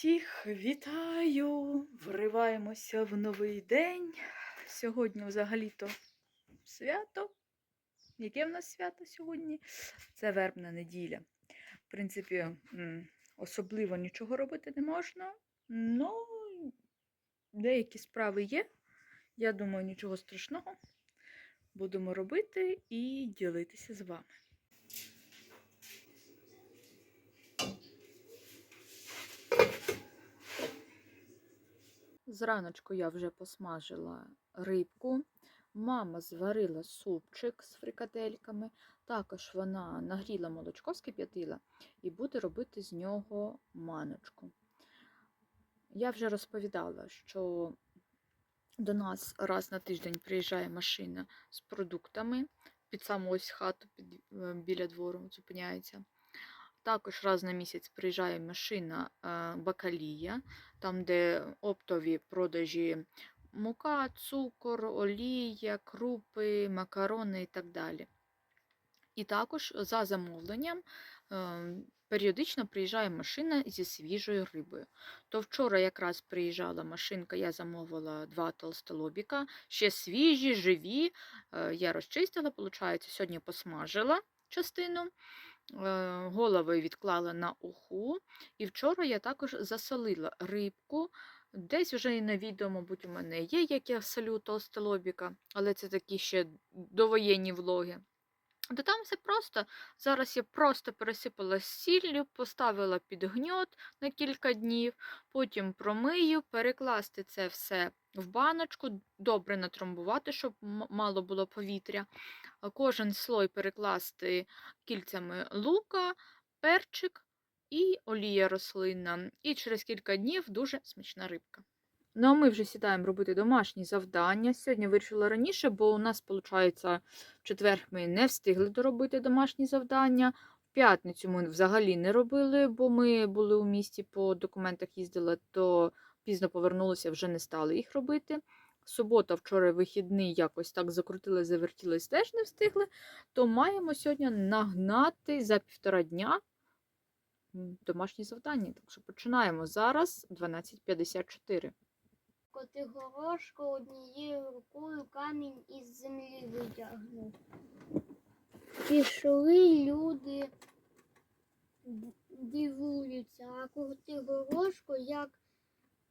Всіх вітаю! Вриваємося в новий день. Сьогодні взагалі-то свято. Яке в нас свято сьогодні? Це вербна неділя. В принципі, особливо нічого робити не можна, але деякі справи є. Я думаю, нічого страшного. Будемо робити і ділитися з вами. Зраночку я вже посмажила рибку. Мама зварила супчик з фрикадельками. Також вона нагріла молочко, скип'ятила і буде робити з нього маночку. Я вже розповідала, що до нас раз на тиждень приїжджає машина з продуктами під саму ось хату під, е, біля двору зупиняється. Також раз на місяць приїжджає машина е, Бакалія, там, де оптові продажі мука, цукор, олія, крупи, макарони і так далі. І також за замовленням е, періодично приїжджає машина зі свіжою рибою. То вчора якраз приїжджала машинка, я замовила два толстолобіка, ще свіжі, живі. Е, Я розчистила, виходить, сьогодні посмажила частину. Е, Голови відклала на уху. І вчора я також засолила рибку. Десь вже і на відео, мабуть, у мене є, як я солю толстолобіка, але це такі ще довоєнні влоги. Та там все просто. Зараз я просто пересипала сіллю, поставила під гньот на кілька днів, потім промию, перекласти це все в баночку, добре натромбувати, щоб мало було повітря. Кожен слой перекласти кільцями лука, перчик і олія рослинна. І через кілька днів дуже смачна рибка. Ну, а ми вже сідаємо робити домашні завдання. Сьогодні вирішила раніше, бо у нас, виходить, в четвер ми не встигли доробити домашні завдання. В п'ятницю ми взагалі не робили, бо ми були у місті по документах їздили, то пізно повернулися, вже не стали їх робити. Субота, вчора вихідний, якось так закрутили, завертілись, теж не встигли. То маємо сьогодні нагнати за півтора дня домашні завдання. Так що починаємо зараз 12.54. Котигорошко однією рукою камінь із землі витягнув. Пішли люди, дивуються, а Котигорошко як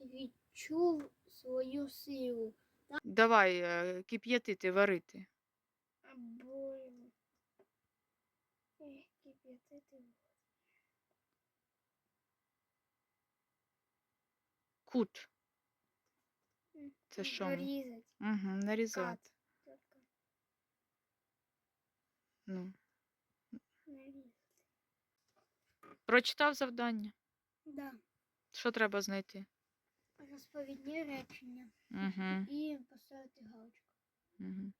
відчув свою силу. Давай е, кип'ятити, варити. Больно. Ех, кип'ятити. Кут. Це що? ми? Нарізать. Угу, нарізати. Ну. нарізати. Прочитав завдання. Да. Що треба знайти? Розповідні речення. Угу, І поставити галочку. угу.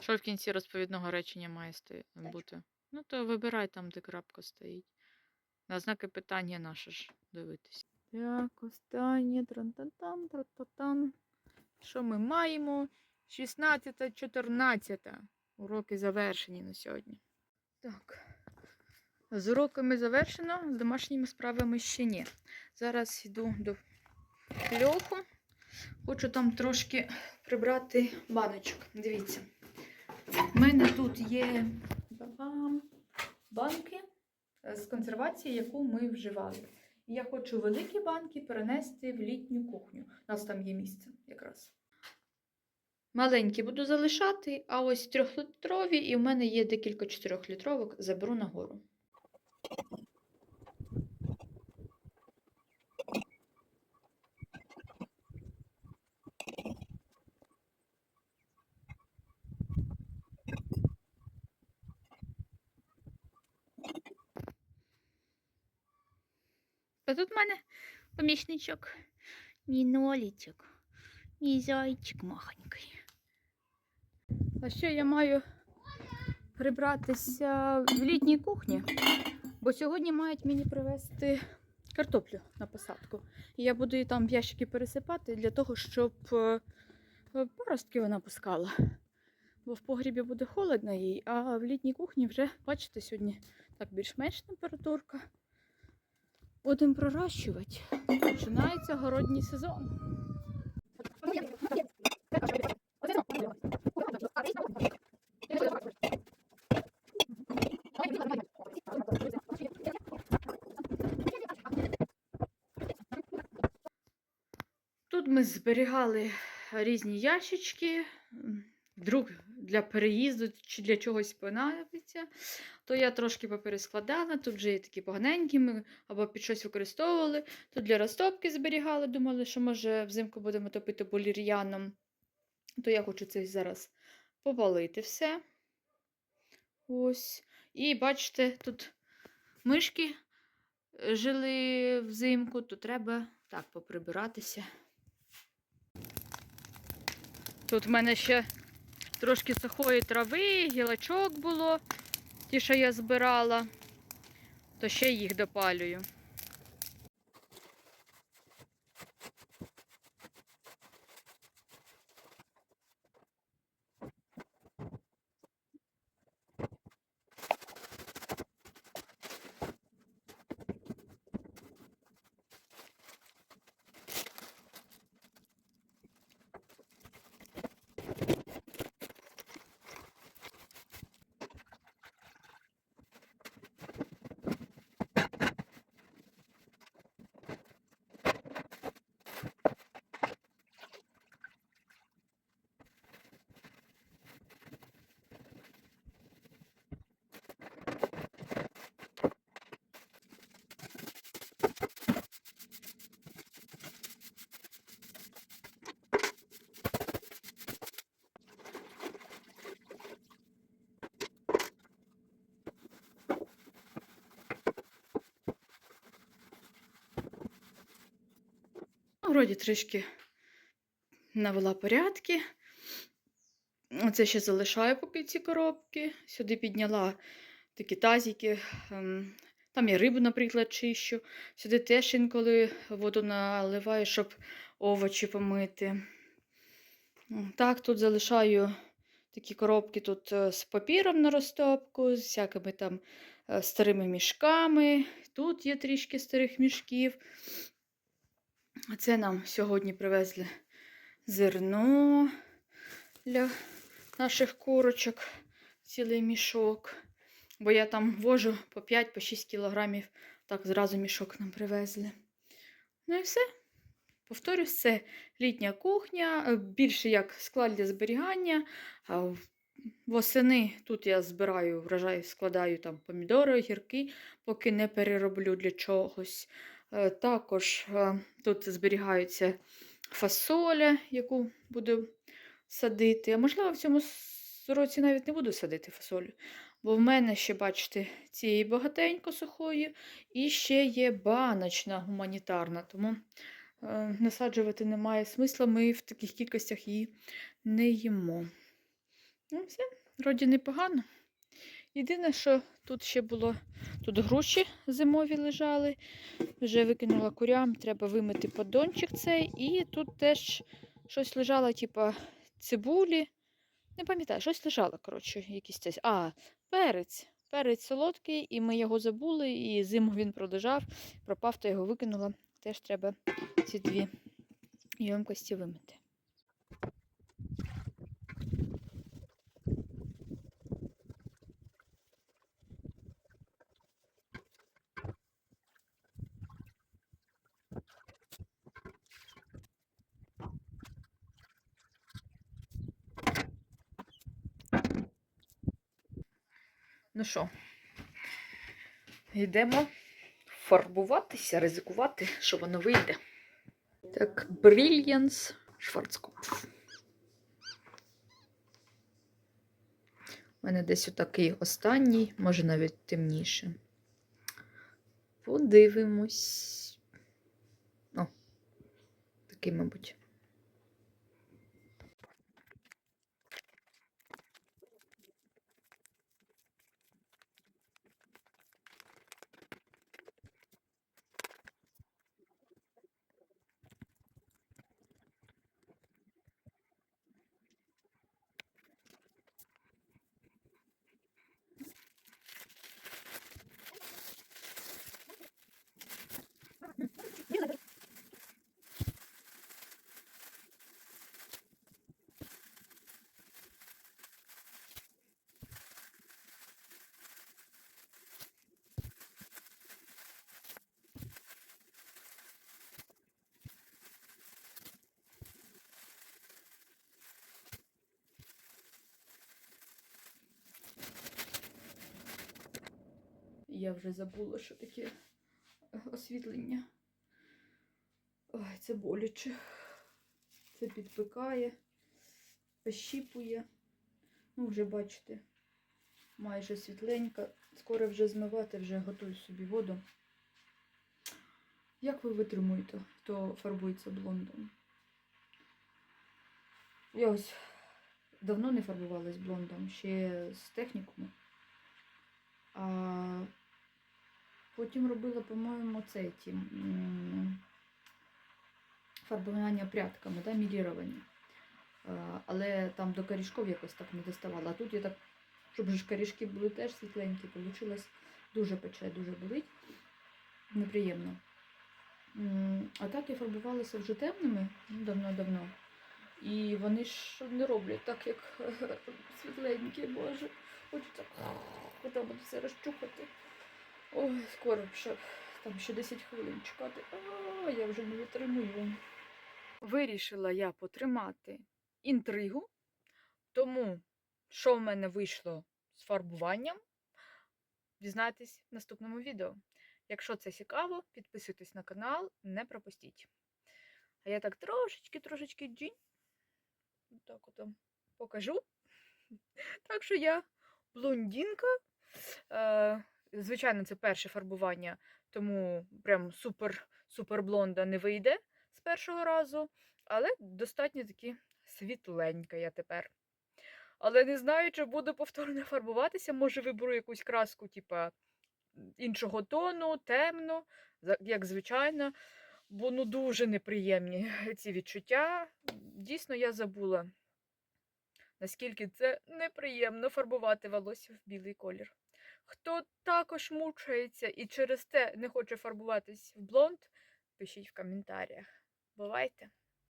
Що в кінці розповідного речення має стої... Бути? Ну, то вибирай там, де крапка стоїть. На знаки питання наше ж дивитись. Так, останнє. Тран-тан-тан, тра-та-тан. Що ми маємо? 16, 14. Уроки завершені на сьогодні. Так. З уроками завершено, з домашніми справами ще ні. Зараз йду до льоху. Хочу там трошки прибрати баночок. Дивіться. У мене тут є банки з консервації, яку ми вживали. Я хочу великі банки перенести в літню кухню. У нас там є місце якраз. Маленькі буду залишати, а ось трьохлітрові, і в мене є декілька чотирьохлітровок, заберу нагору. А тут в мене помічничок, мій нолічок, мій зайчик махонький. А ще я маю прибратися в літній кухні, бо сьогодні мають мені привезти картоплю на посадку. І я буду її там в ящики пересипати для того, щоб е, е, вона пускала. Бо в погрібі буде холодно їй, а в літній кухні вже, бачите, сьогодні так більш-менш температурка. Будемо пророщувати. Починається городній сезон. Тут ми зберігали різні ящички. м, Вдруг для переїзду чи для чогось понадобиться, то я трошки поперескладала. Тут вже є такі поганенькі, ми або під щось використовували. Тут для розтопки зберігали, думали, що може взимку будемо топити болір'яном. То я хочу це зараз повалити все. Ось. І бачите, тут мишки е, жили взимку, то треба так поприбиратися. Тут в мене ще трошки сухої трави, гілочок було, ті, що я збирала, то ще їх допалюю. Вроді трішки навела порядки. Оце ще залишаю поки ці коробки. Сюди підняла такі тазики. ем, Там я рибу, наприклад, чищу. Сюди теж інколи воду наливаю, щоб овочі помити. Так, тут залишаю такі коробки тут е, з папіром на розтопку, з всякими там е, старими мішками. Тут є трішки старих мішків. Це нам сьогодні привезли зерно для наших курочок, цілий мішок. Бо я там вожу по 5-6 кілограмів, так зразу мішок нам привезли. Ну і все. Повторюсь, це літня кухня, е, більше як склад для зберігання. Восени тут я збираю врожай, складаю там помідори, огірки, поки не перероблю для чогось. Е, Також е, тут зберігаються фасоля, яку буду садити. А можливо, в цьому році навіть не буду садити фасолю. Бо в мене ще, бачите, цієї багатенько сухої, і ще є баночна гуманітарна, тому е, насаджувати немає смисла, ми в таких кількостях її не їмо. Ну, все, вроді непогано. Єдине, що тут ще було, тут груші зимові лежали, вже викинула курям, треба вимити поддончик цей. І тут теж щось лежало, типа цибулі. Не пам'ятаю, щось лежало, коротше, якийсь цей. А, перець. Перець солодкий, і ми його забули, і зиму він пролежав, пропав, то його викинула. Теж треба ці дві ємкості вимити. Ну що, йдемо фарбуватися, ризикувати, що воно вийде. Так, Brilliance Schwarzkopf. У мене десь отакий останній, може навіть темніше. Подивимось. О, такий, мабуть. Я вже забула, що таке освітлення. Ой, це боляче. Це підпикає, пощіпує. Ну, вже бачите, майже світленька. Скоро вже змивати, вже готую собі воду. Як ви витримуєте, хто фарбується блондом? Я ось давно не фарбувалась блондом, ще з технікуму. А потім робила, по-моєму, це ті фарбування прядками, да, міліровані. Але там до корішків якось так не доставала. А тут я так, щоб ж корішки були теж світленькі, вийшло дуже пече, дуже болить. Неприємно. А так я фарбувалася вже темними ну, давно-давно. І вони ж не роблять так, як світленькі, боже. Хочеться там все розчухати. Ой, скоро ще там ще 10 хвилин чекати. А, я вже не витримую. Вирішила я потримати інтригу, тому що в мене вийшло з фарбуванням, дізнайтесь в наступному відео. Якщо це цікаво, підписуйтесь на канал, не пропустіть. А я так трошечки-трошечки джінь. Так от покажу. Так що я блондинка. Звичайно, це перше фарбування, тому прям супер, супер блонда не вийде з першого разу. Але достатньо таки світленька я тепер. Але не знаю, чи буду повторно фарбуватися. Може, виберу якусь краску, типа іншого тону, темно, як звичайно. Бо ну дуже неприємні ці відчуття. Дійсно, я забула, наскільки це неприємно фарбувати волосся в білий колір. Хто також мучається і через те не хоче фарбуватись в блонд, пишіть в коментарях. Бувайте!